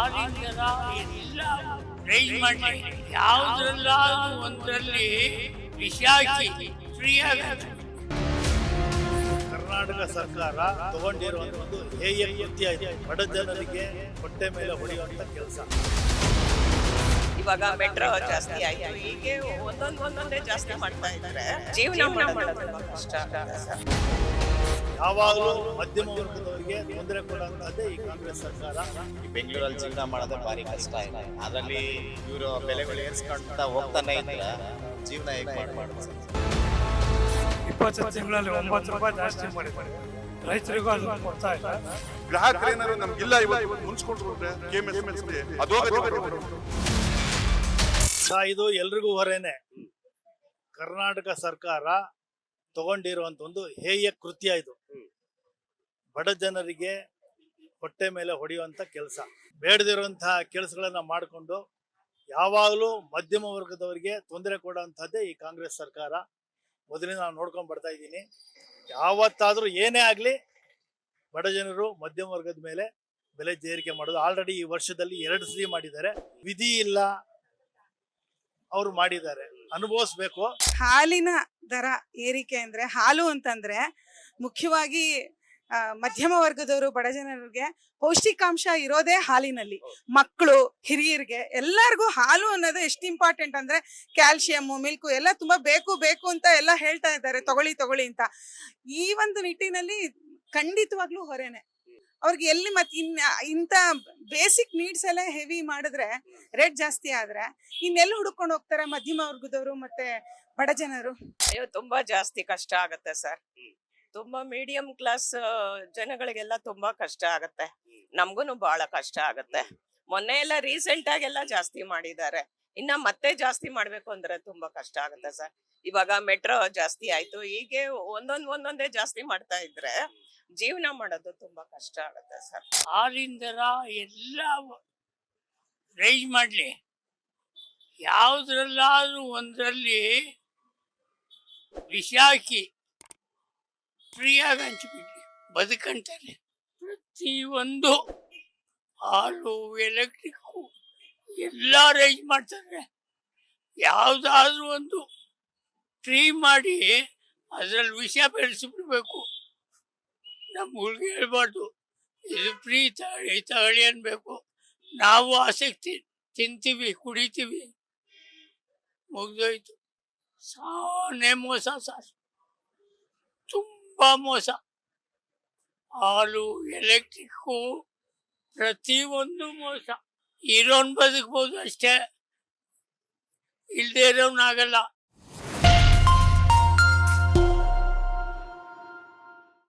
ಆಲಿಂಗನ ಎಲ್ಲ ಮಾಡಿ ಯಾವುದ್ರಲ್ಲಾದ್ರೂ ಒಂದರಲ್ಲಿ ಕರ್ನಾಟಕ ಸರ್ಕಾರ ತಗೊಂಡಿರುವಂತ ಒಂದು ಹೇಯ ಕೃತ್ಯ ಇದೆ. ಬಡ ಜನರಿಗೆ ಹೊಟ್ಟೆ ಮೇಲೆ ಹೊಡೆಯುವಂತ ಕೆಲಸ. ಇವಾಗ ಮೆಟ್ರೋ ಜಾಸ್ತಿ ಆಯ್ತು. ಹೀಗೆ ಒಂದೊಂದು ಒಂದೊಂದೇ ಜಾಸ್ತಿ ಮಾಡ್ತಾ ಇದ್ದಾರೆ. ಜೀವನ ಮಾಡೋದು ತುಂಬಾ ಕಷ್ಟ. ಯಾವಾಗಲೂ ಮಧ್ಯಮ ವರ್ಗದವರಿಗೆ ತೊಂದರೆ ಕೊಡುವಂತಹದ್ದೇ ಈ ಕಾಂಗ್ರೆಸ್ ಸರ್ಕಾರ. ಈ ಬೆಂಗಳೂರಲ್ಲಿ ಜೀವನ ಮಾಡೋದೇ ಭಾರಿ ಕಷ್ಟ ಇದೆ. ಅದರಲ್ಲಿ ಇವರು ಬೆಲೆಗಳು ಏರ್ಸ್ಕೊಂತ ಹೋಗ್ತಾನೆ ಇದ್ರೆ ಜೀವನ ಹೇಗೆ ಮಾಡಬಾರ್ದು ಇಪ್ಪತ್ತು ತಿಂಗಳಲ್ಲಿ ಒಂಬತ್ತು ರೂಪಾಯಿ ಜಾಸ್ತಿ ಮಾಡಿದ್ದಾರೆ. ರೈತರಿಗೂ ಅದನ್ನು ಕೊಡ್ತಾ ಇಲ್ಲ. ಗ್ರಾಹಕರು ಏನಾದ್ರು ನಮ್ಗಿಲ್ಲ ಇವತ್ತು ಮುನ್ಸ್ಕೊಂಡ್ರೆ ಅದು ಇದು ಎಲ್ರಿಗೂ ಹೊರೇನೆ. ಕರ್ನಾಟಕ ಸರ್ಕಾರ ತಗೊಂಡಿರುವಂತ ಒಂದು ಹೇಯ ಕೃತ್ಯ ಇದು. ಬಡ ಜನರಿಗೆ ಹೊಟ್ಟೆ ಮೇಲೆ ಹೊಡೆಯುವಂಥ ಕೆಲಸ. ಬೇಡದಿರುವಂತಹ ಕೆಲಸಗಳನ್ನು ಮಾಡಿಕೊಂಡು ಯಾವಾಗಲೂ ಮಧ್ಯಮ ವರ್ಗದವರಿಗೆ ತೊಂದರೆ ಕೊಡುವಂಥದ್ದೇ ಈ ಕಾಂಗ್ರೆಸ್ ಸರ್ಕಾರ. ಮೊದಲಿನ ನಾನು ನೋಡ್ಕೊಂಡ್ ಬರ್ತಾ ಇದ್ದೀನಿ. ಯಾವತ್ತಾದರೂ ಏನೇ ಆಗಲಿ ಬಡ ಜನರು ಮಧ್ಯಮ ವರ್ಗದ ಮೇಲೆ ಬೆಲೆ ಜೇರಿಕೆ ಮಾಡೋದು. ಆಲ್ರೆಡಿ ಈ ವರ್ಷದಲ್ಲಿ ಎರಡು ಸರಿ ಮಾಡಿದ್ದಾರೆ. ವಿಧಿ ಇಲ್ಲ. ಅವರು ಮಾಡಿದ್ದಾರೆ. ಅನುಭವಿಸ್ಬೇಕು. ಹಾಲಿನ ದರ ಏರಿಕೆ ಅಂದ್ರೆ ಹಾಲು ಅಂತಂದ್ರೆ ಮುಖ್ಯವಾಗಿ ಮಧ್ಯಮ ವರ್ಗದವರು ಬಡ ಜನರಿಗೆ ಪೌಷ್ಟಿಕಾಂಶ ಇರೋದೇ ಹಾಲಿನಲ್ಲಿ. ಮಕ್ಕಳು ಹಿರಿಯರಿಗೆ ಎಲ್ಲರಿಗೂ ಹಾಲು ಅನ್ನೋದು ಎಷ್ಟು ಇಂಪಾರ್ಟೆಂಟ್ ಅಂದ್ರೆ ಕ್ಯಾಲ್ಸಿಯಂ ಮಿಲ್ಕು ಎಲ್ಲ ತುಂಬಾ ಬೇಕು ಬೇಕು ಅಂತ ಎಲ್ಲ ಹೇಳ್ತಾ ಇದ್ದಾರೆ. ತಗೊಳ್ಳಿ ತಗೊಳ್ಳಿ ಅಂತ. ಈ ಒಂದು ನಿಟ್ಟಿನಲ್ಲಿ ಖಂಡಿತವಾಗ್ಲೂ ಹೊರೇನೆ. ಅವ್ರಿಗೆ ಎಲ್ಲಿ ಮತ್ತೆ ಇನ್ ಇಂಥ ಬೇಸಿಕ್ ನೀಡ್ಸ್ ಎಲ್ಲ ಹೆವಿ ಮಾಡಿದ್ರೆ ರೇಟ್ ಜಾಸ್ತಿ ಆದ್ರೆ ಇನ್ನೆಲ್ಲಿ ಹುಡ್ಕೊಂಡು ಹೋಗ್ತಾರೆ ಮಧ್ಯಮ ವರ್ಗದವರು ಮತ್ತೆ ಬಡ ಜನರು? ಅಯ್ಯೋ ತುಂಬಾ ಜಾಸ್ತಿ ಕಷ್ಟ ಆಗತ್ತೆ ಸರ್. ತುಂಬಾ ಮೀಡಿಯಂ ಕ್ಲಾಸ್ ಜನಗಳಿಗೆಲ್ಲ ತುಂಬಾ ಕಷ್ಟ ಆಗತ್ತೆ. ನಮ್ಗೂನು ಬಹಳ ಕಷ್ಟ ಆಗತ್ತೆ. ಮೊನ್ನೆ ಎಲ್ಲ ರೀಸೆಂಟ್ ಆಗೆಲ್ಲ ಜಾಸ್ತಿ ಮಾಡಿದ್ದಾರೆ. ಇನ್ನ ಮತ್ತೆ ಜಾಸ್ತಿ ಮಾಡ್ಬೇಕು ಅಂದ್ರೆ ತುಂಬಾ ಕಷ್ಟ ಆಗುತ್ತೆ ಸರ್. ಇವಾಗ ಮೆಟ್ರೋ ಜಾಸ್ತಿ ಆಯ್ತು. ಹೀಗೆ ಒಂದೊಂದ್ ಒಂದೊಂದೇ ಜಾಸ್ತಿ ಮಾಡ್ತಾ ಇದ್ರೆ ಜೀವನ ಮಾಡೋದು ತುಂಬಾ ಕಷ್ಟ ಆಗುತ್ತೆ ಸರ್. ಆರಿಂದರ ಎಲ್ಲ ರೈಸ್ ಮಾಡ್ಲಿ. ಯಾವ್ದ್ರಲ್ಲಾದ್ರೂ ಒಂದರಲ್ಲಿ ಬಿಸಾಕಿ ಫ್ರೀಯಾಗಿ ಹಂಚಿಬಿಡ್ಲಿ ಬದುಕಂತಾರೆ ಪ್ರತಿಯೊಂದು ಹಾಲು ಎಲೆಕ್ಟ್ರಿಕ್ಕು ಎಲ್ಲ ಅರೇಂಜ್ ಮಾಡ್ತಾರೆ. ಯಾವುದಾದ್ರೂ ಒಂದು ಟ್ರೀ ಮಾಡಿ ಅದರಲ್ಲಿ ವಿಷಯ ಬೆಳೆಸಿಬಿಡ್ಬೇಕು. ನಮ್ಮಗಳಿಗೆ ಹೇಳ್ಬಾರ್ದು, ಇದು ಫ್ರೀ ತಗೊಳ್ಳಿ ತಗೊಳ್ಳಿ ಅನ್ಬೇಕು. ನಾವು ಆಸಕ್ತಿ ತಿಂತೀವಿ, ಕುಡಿತೀವಿ. ಮುಗ್ದೋಯ್ತು. ಸಾನೆ ಮೋಸ ಸಾರ್. ತುಂಬ ಮೋಸ ಹಾಲು ಎಲೆಕ್ಟ್ರಿಕ್ಕು ಪ್ರತಿಯೊಂದು ಮೋಸ ಇರೋನ್ ಬದುಕ್ಬೋದು ಅಷ್ಟೇ ಇಲ್ದೇ ಇರೋನಾಗಲ್ಲ